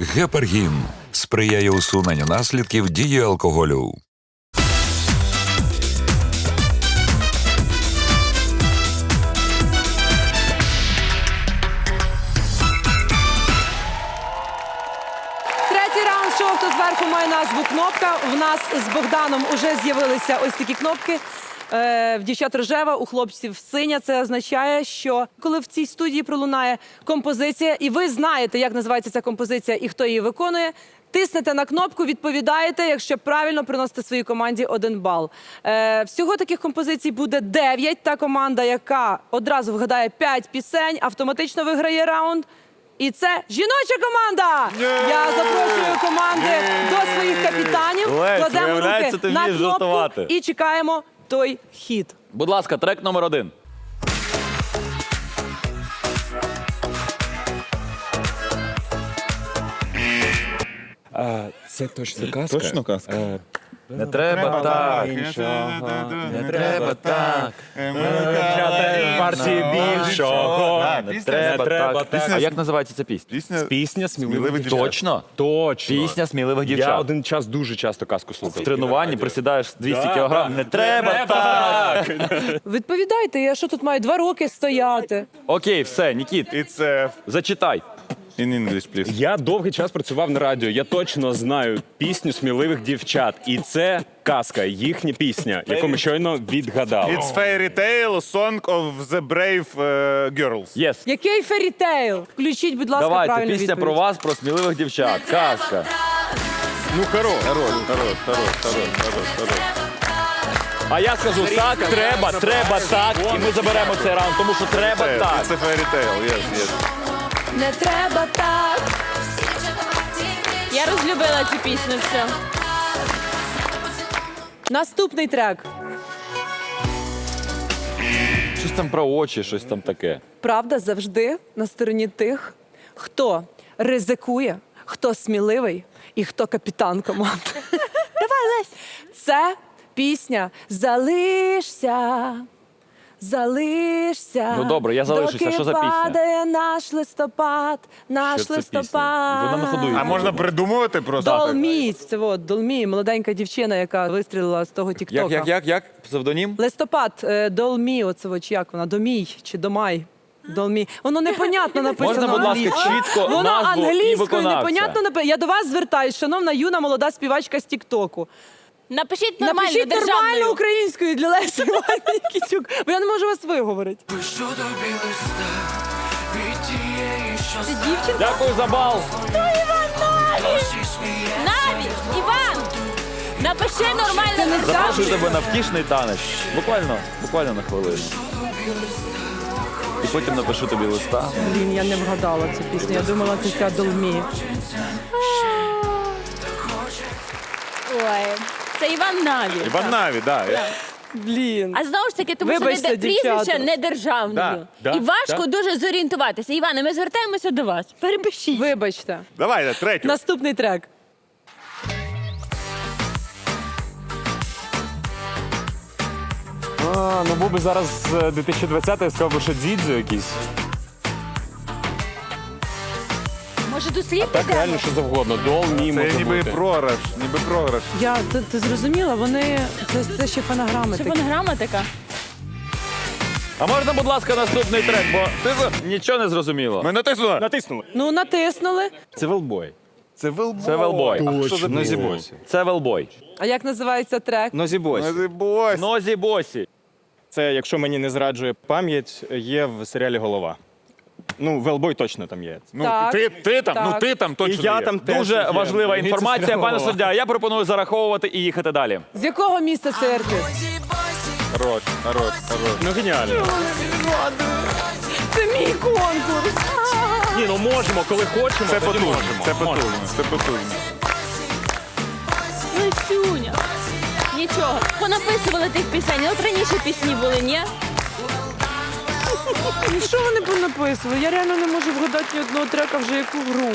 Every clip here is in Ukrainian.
Гепаргін сприяє усуненню наслідків дії алкоголю. Третій раунд шоу «Хто зверху має назву кнопка. В нас з Богданом вже з'явилися ось такі кнопки. Е, в дівчат рожева, у хлопців синя. Це означає, що коли в цій студії пролунає композиція, і ви знаєте, як називається ця композиція і хто її виконує. Тиснете на кнопку, відповідаєте, якщо правильно приносите своїй команді один бал. Е, всього таких композицій буде 9. Та команда, яка одразу вгадає 5 пісень, автоматично виграє раунд. І це жіноча команда. Я запрошую команди до своїх капітанів. Лесь, кладемо руки на кнопку жартувати. і чекаємо той хід. Будь ласка, трек номер один. А, це точно казка? Точно казка? Е, Не треба так. Не треба так. партії більшого. Не треба треба так. так. А як називається ця пісня? Пісня Пісня сміливих дівчат. Точно? Точно. Пісня сміливих Я один час дуже часто казку В тренуванні присідаєш 200 Да, кілограм. Не треба так. Відповідайте, я що тут маю два роки стояти. Окей, все, Нікіт, uh, зачитай. In English, please. Я довгий час працював на радіо. Я точно знаю пісню сміливих дівчат. І це казка, їхня пісня, яку ми щойно відгадали. It's fairy tale, song of the brave uh, girls. Єс. Який ферітейл? Включіть, будь ласка, Давайте, правильну пісня відповідь. про вас, про сміливих дівчат. Казка. Ну хорош. Хорош, хорош, хорош, хорош, хорош, хорош. А я скажу так, треба, треба так. І ми заберемо цей раунд, тому що треба так. Це fairy tale, yes, yes. Не треба так. Я розлюбила цю пісню. Все. Наступний трек. Щось там про очі, щось там таке. Правда завжди на стороні тих, хто ризикує, хто сміливий і хто капітан команди. Давай, Лесь. Це пісня Залишся. Залишся. Ну, добре, я залишуся. доки Що за пісня? падає наш листопад, наш Що це пісня? листопад. Вона на ходу йде. А можна придумувати просто? Долмій, це от, Долмій, молоденька дівчина, яка вистрілила з того тіктока. Як, як, як, як? Псевдонім? Листопад, е, Долмі, оце от, чи як вона, Домій чи Домай. Долмі. Воно непонятно написано. Можна, будь ласка, англійською. чітко Воно назву і англійською виконавця? непонятно написано. Я до вас звертаюсь, шановна юна молода співачка з Тіктоку. Напишіть нормально, Напишіть державною. нормально українською для Лесі Іванівни Нікітюк, бо я не можу вас виговорити. Це дівчинка. Дякую за бал. Навіть, Іван! Напиши нормально. Запрошую тебе на втішний танець. Буквально, буквально на хвилину. І потім напишу тобі листа. Блін, я не вгадала цю пісню. Я думала, це ця Долмі. Ой, це Іван Наві. Іван Наві, да. Блін. А знову ж таки, тому Вибачте, що ви де- прізвище дівчата. не державною. Да, да, І важко да. дуже зорієнтуватися. Іване, ми звертаємося до вас. Перепишіть. Вибачте. Давайте, третю. Наступний трек. А, ну був би зараз е, 2020 я сказав би, що дідзю якийсь. Може, до слів Так реально що завгодно. Дол, мі Це може ніби бути. програш, ніби програш. Я ти, ти зрозуміла, вони це, це ще фонограми Це такі. фонограма така. А можна, будь ласка, наступний трек, бо ти нічого не зрозуміло. Ми натиснули. Натиснули. Ну натиснули. Це велбой. Це Велбой. Це Велбой. А що за Нозі пісня? Босі. Це Велбой. А як називається трек? Нозі Босі. Нозі босі. Це, якщо мені не зраджує пам'ять, є в серіалі Голова. Ну, Велбой точно там є. Ну, Так. ти, ти там, ну Так. ти там точно І я є. там теж Дуже є. важлива Мені це інформація, пане суддя. Я пропоную зараховувати і їхати далі. З якого міста цей артист? Хорош, хорош, хорош. Ну геніально. Це мій конкурс. Ні, ну можемо, коли хочемо. Це тоді потужно, можемо. це потужно, це потужно. Ну, Сюня. Нічого. Понаписували тих пісень. От раніше пісні були, ні? Ну що вони понаписували? Я реально не можу вгадати ні одного трека вже яку гру.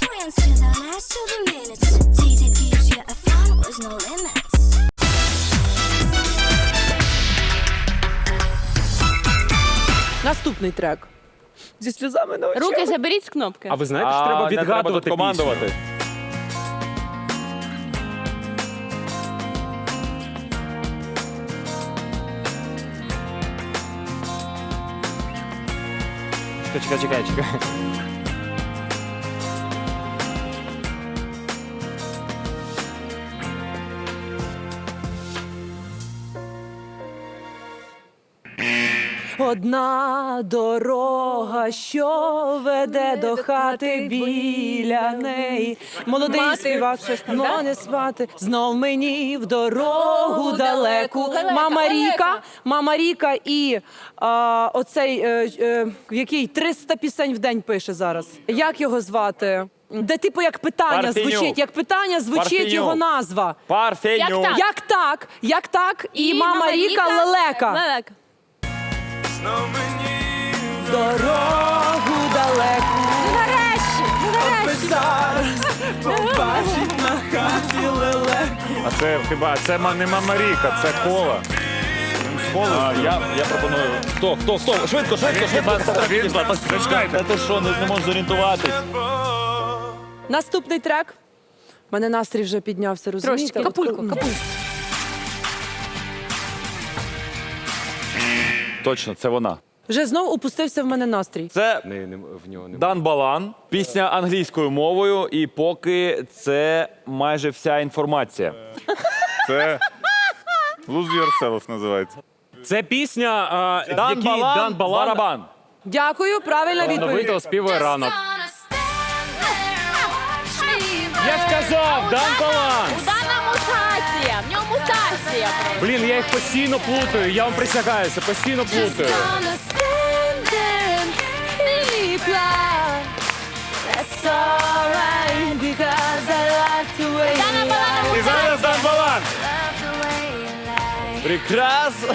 Dance to the last of the minutes. TTT gives you a fun with no limits. Наступний трек. Зі сльозами на очах. Руки заберіть з кнопки. А ви знаєте, що треба відгадувати тут командувати. Чекай, чекай, чекай, Одна дорога, що веде до хати біля неї. Молодий Мати. співак, Щось но не спати. Знов мені в дорогу далеку. Мама. Ріка, мама Ріка і а, оцей, е, е, який 300 пісень в день пише зараз. Як його звати? Де типу як питання Парфенюк. звучить, як питання звучить Парфенюк. його назва. Парфеню. Як так? Як так? Як так? І, мама Ріка лелека. Лелека. Дорогу далеку. Ну нарешті, ну нарешті. Зараз побачить на хаті лелеку. А це хіба це ма- не мама Ріка, це кола. А, я, я пропоную. Хто, хто, хто? Швидко, швидко, швидко. Він- Зачекайте. Та ти що, не, не можеш зорієнтуватись? Наступний трек. У мене настрій вже піднявся, розумієте? Трошечки. Капульку, капульку. Точно, це вона. Вже знов упустився в мене настрій. Це Не, не, в нього не Дан Балан, пісня англійською мовою, і поки це майже вся інформація. Це Lose Yourself називається. Це пісня, а, в Дан якій Балан, Дан Балан барабан. Дякую, правильна відповідь. співає ранок. Я ж казав, Дан Балан! Дана мутація, в ньому мутація. просто. Блін, я їх постійно плутаю, я вам присягаюся, постійно плутаю. Gonna stand there and keep life. That's alright, because I like the way Дана you була на І зараз Дан Балан. Love the way you lie. Прекрасно.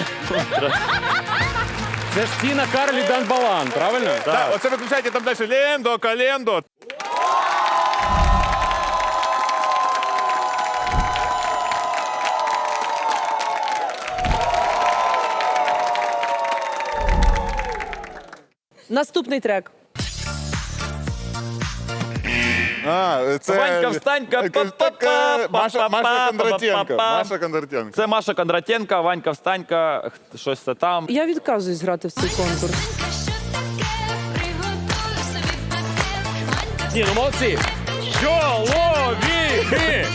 Це ж Тіна Карлі Дан Балан, правильно? Так, оце виключайте там далі. Лендо, календо. Наступний трек. А, це... Ванька, встанька, па-па-па, Маша, Маша па-па-па, Кондратенко. па-па-па. Маша Кондратенко. Це Маша Кондратенка, Ванька Встанька, х- щось це там. Я відказуюсь грати в цей конкурс. Приготуй собі пакет. Ні, ну молодці. Чоловіки!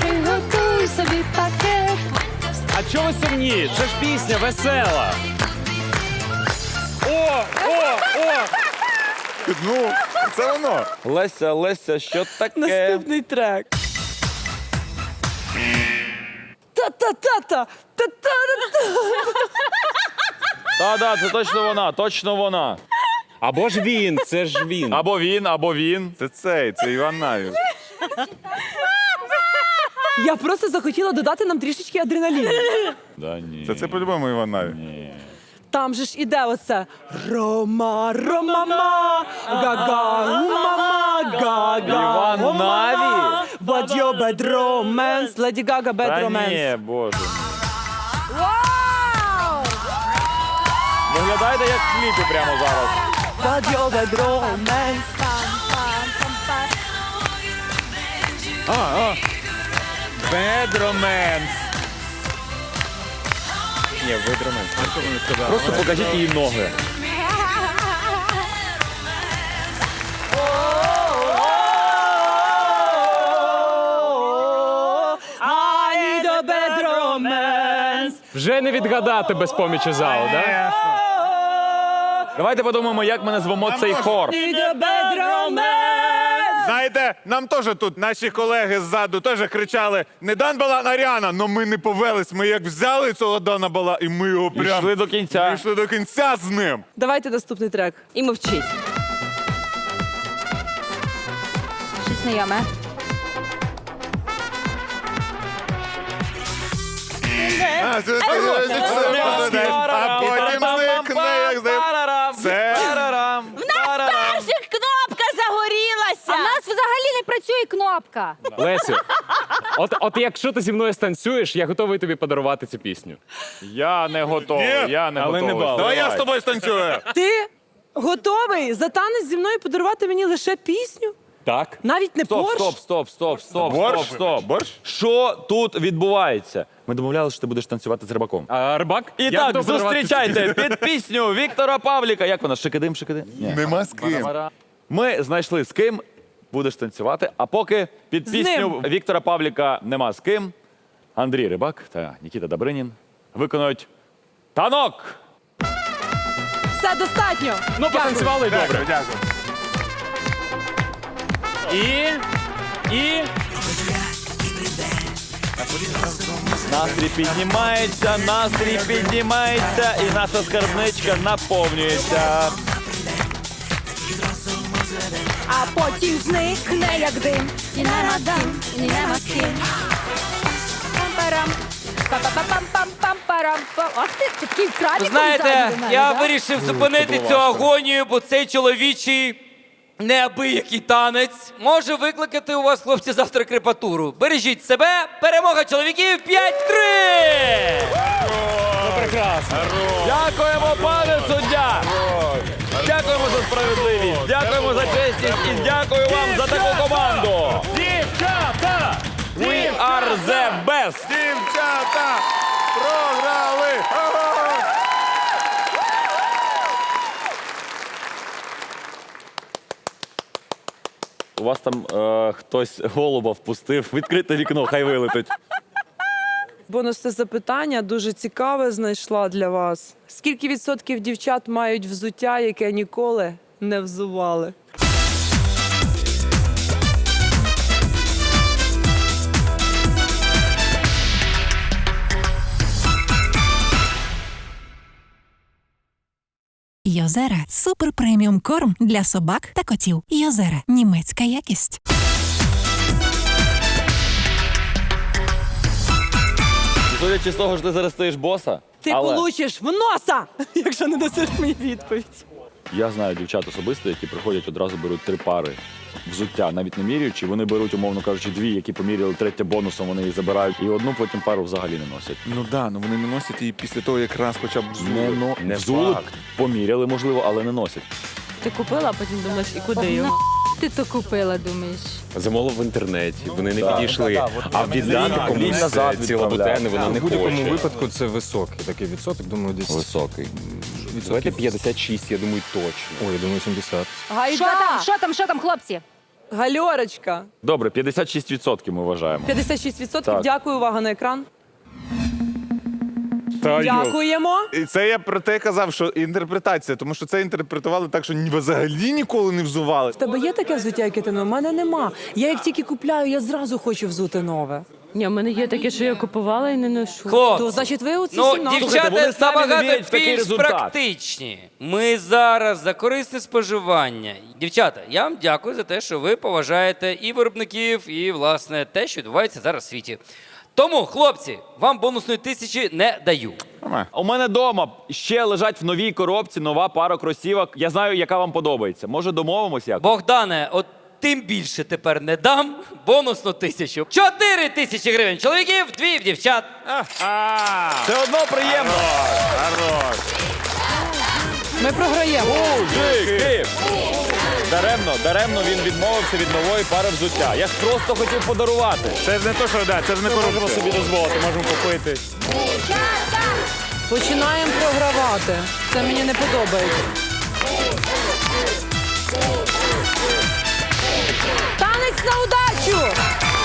Приготуй собі пакет. А чого ви сумні? Це ж пісня весела. Ну, це воно. Леся, Леся, що таке? Наступний трек. Та-та-та-та! Та-та-та-та! Та, да, це точно вона, точно вона. Або ж він, це ж він. Або він, або він. Це цей, це Іван Навіс. Я просто захотіла додати нам трішечки адреналіну. Да, ні. Це це по-любому Іван Навіс. Там же ж іде оце Рома, Ромама, Гага, мама, Гага. Іван. Наві? But your bad romance, Lady Gaga bad Та ні, боже. Вау! Виглядайте як в кліпі прямо зараз. But your bad romance. Bad Ні, видромен. А що вони сказали? Просто покажіть її ноги. I need a bad romance. Вже не відгадати без помічі залу, да? Давайте подумаємо, як ми назвемо цей хор. Need a bad romance. Знаєте, нам теж тут наші колеги ззаду теж кричали не Дан Балан, Аріана, але ми не повелись. Ми як взяли цього Дана Бала, і ми його прям Пішли до кінця. пішли до кінця з ним. Давайте наступний трек. І мовчить. Щось знайоме. А, це- це- це- це- це- А потім зникне, як зник- Це Перша кнопка загорілася! А в нас взагалі не працює кнопка. Лесю, от, от якщо ти зі мною станцюєш, я готовий тобі подарувати цю пісню. Я не готовий, Ні. я не Але не готовий. бал. Давай я з тобою станцюю. Ти готовий за танець зі мною подарувати мені лише пісню? Так? Навіть не Стоп, порш? стоп, стоп, стоп, стоп, Борщ? стоп, стоп. Борщ? Що тут відбувається? Ми домовлялися, що ти будеш танцювати з рибаком. А рибак? І Я так, готовий подарувати зустрічайте під пісню Віктора Павліка. Як вона? Шикидим, шикидим? Ні. Нема з ким. Ми знайшли з ким будеш танцювати, а поки під З пісню ним. Віктора Павліка нема з ким. Андрій Рибак та Нікіта Добринін виконують танок. Все достатньо. Ну, потанцювали і добре. Дякую, дякую. І. І. Настрій піднімається, настрій піднімається, і наша скарбничка наповнюється. А потім зникне як дим. І не радам, і нема з ким. Пам-парам. Ах ти, такий Знаєте, ззаду до мене, я вирішив зупинити цю агонію, бо цей чоловічий неабиякий танець може викликати у вас, хлопці, завтра крепатуру. Бережіть себе, перемога чоловіків 5-3! Прекрасно. Дякуємо, пане Дівчата програли! У вас там е, хтось голуба впустив, відкрите вікно, хай вилетить. Бонусне запитання дуже цікаве знайшла для вас. Скільки відсотків дівчат мають взуття, яке ніколи не взували? Йозера супер преміум корм для собак та котів. Йозера німецька якість. Судячи з того, що ти зараз стоїш боса, Ти але получиш в носа, якщо не дасиш мені відповідь. я знаю дівчат особисто, які приходять одразу беруть три пари взуття, навіть не міряючи. Вони беруть, умовно кажучи, дві, які поміряли третє бонусом, вони її забирають, і одну потім пару взагалі не носять. Ну да, ну вони не носять її після того, як раз хоча б Не, взули. но... Не взули, факт. поміряли, можливо, але не носять. Ти купила, а потім думаєш, і куди його? Ти то купила, думаєш? Замовив в інтернеті, вони не підійшли. А віддати комусь назад це відправляю. цілобутени вона В не будь-якому хоче. випадку це високий такий відсоток. Думаю, десь Високий. Давайте 56, я думаю, точно. Ой, я думаю, 70. Гайда! Що там, що там, що там, хлопці? Гальорочка. Добре, 56% ми вважаємо. 56%. Так. Дякую, увага на екран. Та йо. Дякуємо. І це я про те казав, що інтерпретація, тому що це інтерпретували так, що ні- взагалі ніколи не взували. В тебе є таке взуття, яке ти не У мене нема. Я як тільки купляю, я зразу хочу взути нове. Ні, в мене є таке, що я купувала і не ношу. Хлопці, То значить, ви оці ну, 17. дівчата вони самі не набагато вірять в такий більш результат. практичні. Ми зараз за корисне споживання. Дівчата, я вам дякую за те, що ви поважаєте і виробників, і, власне, те, що відбувається зараз в світі. Тому, хлопці, вам бонусної тисячі не даю. У мене вдома ще лежать в новій коробці нова пара кросівок. Я знаю, яка вам подобається. Може, домовимось як? Богдане, от тим більше тепер не дам бонусну тисячу. Чотири тисячі гривень чоловіків, дві в дівчат. Це одно приємно. Ми програємо. Мужики! Даремно, даремно він відмовився від нової пари взуття. Я ж просто хотів подарувати. Це ж не то, що да, це ж не Можемо корупція. собі дозволити, можемо купити. Починаємо програвати. Це мені не подобається. Feliz